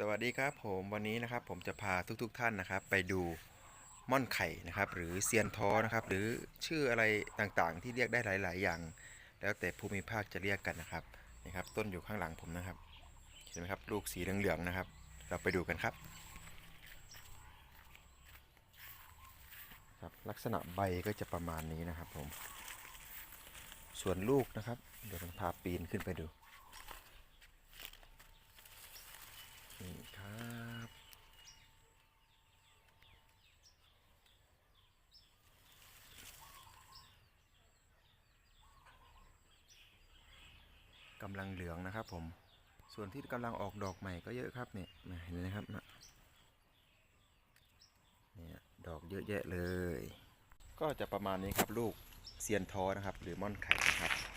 สวัสดีครับผมวันนี้นะครับผมจะพาทุกๆทท่านนะครับ ไปดูม่อนไข่นะครับ หรือเซียนท้อนะครับ หรือชื่ออะไรต่างๆ ที่เรียกได้หลาย ๆ อย่าง แล้วแต่ภูมิภาคจะเรียกกันนะครับนี่ครับ ต้นอยู่ข้างหลังผมนะครับเห็นไหมครับลูกสีเหลืองๆนะครับ เราไปดูกันครับครับ ลักษณะใบก็จะประมาณนี้นะครับผม ส่วนลูกนะครับ เดี๋ยวผมพาปีนขึ้นไปดู นี่ ครับกำลังเหลืองนะครับผม ส่วนที่กำลังออกดอกใหม่ก็เยอะครับเนี่ยเห็นไหมครับเนี่ยดอกเยอะแยะเลย ก็จะประมาณนี้ครับลูกเซียนทอนะครับ หรือม่อนไข่นะครับ